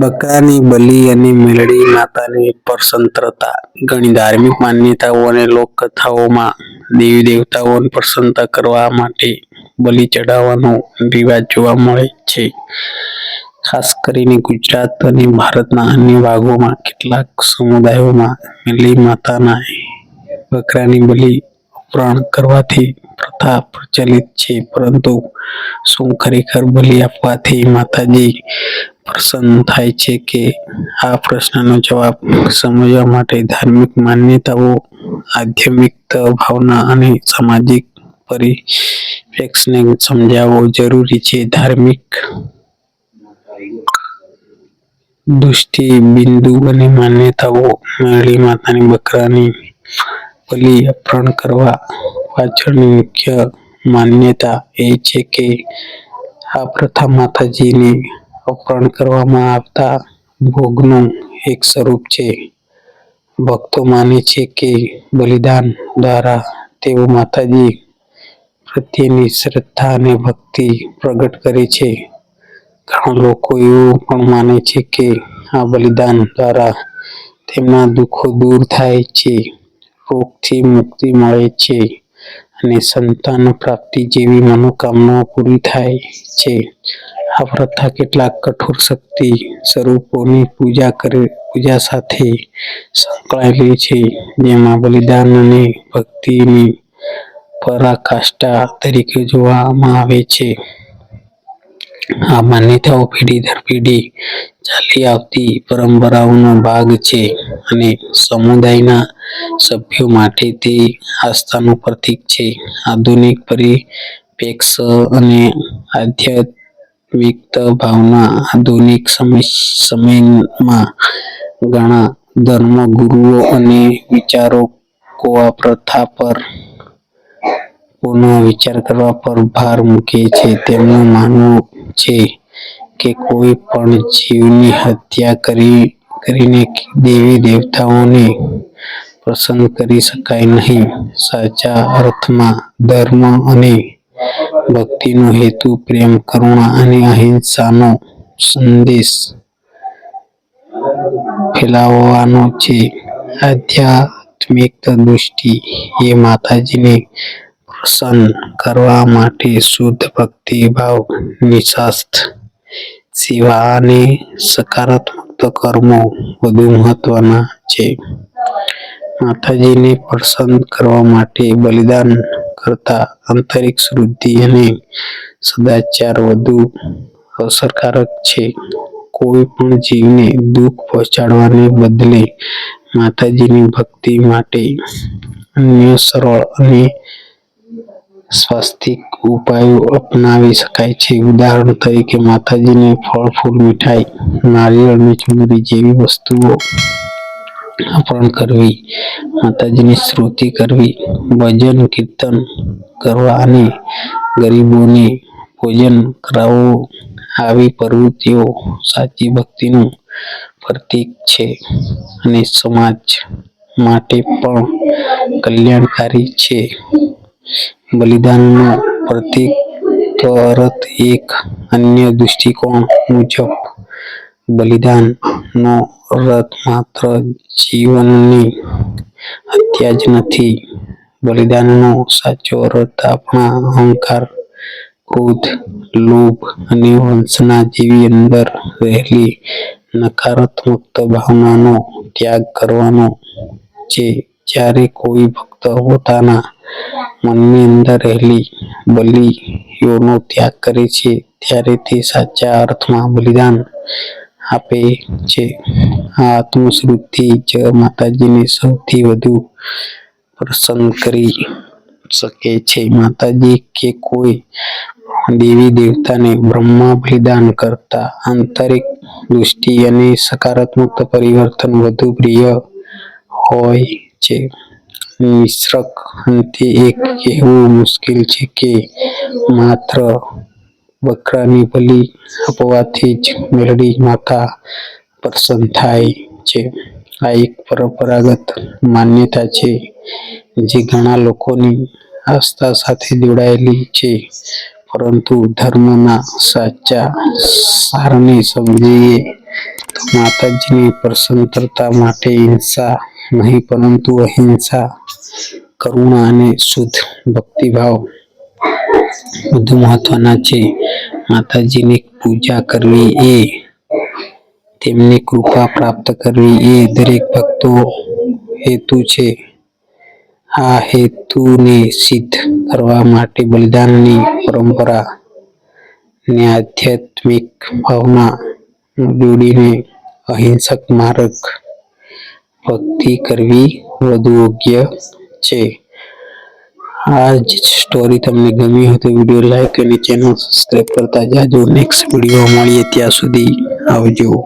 બકરાની બલિ અને મેલડી માતાની પ્રસન્નતા ઘણી ધાર્મિક માન્યતાઓ અને લોકકથાઓમાં દેવી દેવતાઓને પ્રસન્નતા કરવા માટે બલિ ચઢાવવાનો રિવાજ જોવા મળે છે. ખાસ કરીને ગુજરાત અને ભારતના અન્ય ભાગોમાં કેટલાક સમુદાયોમાં મેલી માતાના બકરાની બલિ અર્પણ કરવાથી પ્રથા પ્રચલિત છે, પરંતુ શું ખરેખર બલિ આપવાથી માતાજી પ્રસન્ન થાય છે કે આ પ્રશ્નનો જવાબ સમજવા માટે ધાર્મિક માન્યતાઓ, આધ્યાત્મિક ભાવના અને સામાજિક પરિપ્રેક્ષને સમજાવવો જરૂરી છે. ધાર્મિક દૃષ્ટિ બિંદુ અને માન્યતાઓ મેળી માતાની બકરાની બલી અપહરણ કરવા પાછળની મુખ્ય માન્યતા એ છે કે આ પ્રથા માતાજીને અર્પણ કરવામાં આવતા ભોગનું એક સ્વરૂપ છે. ભક્તો માને છે કે બલિદાન દ્વારા તેઓ માતાજી પ્રત્યેની શ્રદ્ધા અને ભક્તિ પ્રગટ કરે છે. ઘણા લોકો એવું પણ માને છે કે આ બલિદાન દ્વારા તેમના દુઃખો દૂર થાય છે, રોગથી મુક્તિ મળે છે અને સંતાન પ્રાપ્તિ જેવી મનોકામનાઓ પૂરી થાય છે. આ પ્રથા કેટલાક કઠોર શક્તિ સ્વરૂપોની પૂજા સાથે સંકળાયેલી છે. જેમાં બલિદાન અને ભક્તિની પરાકાષ્ઠા તરીકે જોવામાં આવે છે. આ માન્યતાઓ પેઢી દર પેઢી ચાલી આવતી પરંપરાઓનો ભાગ છે અને સમુદાયના સભ્યો માટે તે આસ્થાનું પ્રતીક છે. આધુનિક પરિપ્રેક્ષ અને આધ્યાત્મિક ભાવના આધુનિક સમયમાં ઘણા ધર્મગુરુઓ અને વિચારકો આ પ્રથા પર પુનર્વિચાર કરવા પર ભાર મૂકે છે. તેમનું માનવું છે કે કોઈ પણ જીવની હત્યા કરી, કરીને દેવી દેવતાઓને પ્રસન્ન કરી શકાય નહીં. સાચા અર્થમાં ધર્મ અને ભક્તિનો હેતુ પ્રેમ, કરુણા અને અહિંસાનો સંદેશ ફેલાવવાનો છે. આધ્યાત્મિક દૃષ્ટિ એ માતાજીને પ્રસન્ન કરવા માટે શુદ્ધ ભક્તિભાવ નિસ્વાર્થ સેવા અને સકારાત્મક કર્મો વધુ મહત્વના છે. માતાજીને પ્રસન્ન કરવા માટે બલિદાન કરતાં આંતરિક શુદ્ધિ અને સદાચાર વધુ અસરકારક છે. કોઈ પણ જીવને દુઃખ પહોંચાડવાને બદલે માતાજીની ભક્તિ માટે અન્ય સરળ અને સ્વાસ્થિક ઉપાયો અપનાવી શકાય છે. ઉદાહરણ તરીકે, માતાજીને ફળ, ફૂલ, મીઠાઈ, નારિયેળ અને ચુંદડી જેવી વસ્તુઓ અર્પણ કરવી, માતાજીની સ્તુતિ કરવી, ભજન, કીર્તન કરવા અને ગરીબોને ભોજન કરાવવું આવી પ્રવૃત્તિઓ સાચી ભક્તિનું પ્રતીક છે અને સમાજ માટે પણ કલ્યાણકારી છે. બલિદાનનો પ્રત્યર્થ એક અન્ય દૃષ્ટિકોણ મુજબ બલિદાન નો અર્થ માત્ર જીવનની હત્યા જ નથી. બલિદાનનો સાચો અર્થ આપણા અહંકાર, ક્રોધ, લોભ અને વંશના જેવી અંદર રહેલી નકારાત્મક ભાવનાનો ત્યાગ કરવાનો છે. જ્યારે કોઈ ભક્ત પોતાના મનની અંદર રહેલી બલિયોનો ત્યાગ કરે છે, ત્યારે તે સાચા અર્થમાં બલિદાન આપે છે. આ આત્મશુદ્ધિ જ માતાજીને સૌથી વધુ પ્રસન્ન કરી શકે છે. માતાજી કે કોઈ દેવી દેવતાને બ્રહ્મા બલિદાન કરતાં આંતરિક દૃષ્ટિ અને સકારાત્મક પરિવર્તન વધુ પ્રિય હોય છે. મિશ્રક અંતે એક કહેવું મુશ્કેલ છે કે માત્ર બકરાની બલી આપવાથી જ મેલડી માતા પ્રસન્ન થાય છે. આ એક પરંપરાગત માન્યતા છે જે ઘણા લોકોની આસ્થા સાથે જોડાયેલી છે. પરંતુ ધર્મના સાચા સારને સમજીએ તો માતાજીની પ્રસન્નતા માટે હિંસા નહીં, પરંતુ અહિંસા, કરુણા અને શુદ્ધ ભક્તિભાવ વધુ મહત્વના છે. માતાજીની પૂજા કરવી એ, તેમની કૃપા પ્રાપ્ત કરવી એ દરેક ભક્તો હેતુ છે. આ હેતુને સિદ્ધ કરવા માટે બલિદાનની પરંપરા ને આધ્યાત્મિક ભાવના જોડીને અહિંસક માર્ગ ભક્તિ કરવી વધુ યોગ્ય છે. આ જ સ્ટોરી તમને ગમી હોય તો વીડિયો લાઈક અને ચેનલ સબસ્ક્રાઈબ કરતા જાજો. નેક્સ્ટ વીડિયો મળીએ ત્યાં સુધી આવજો.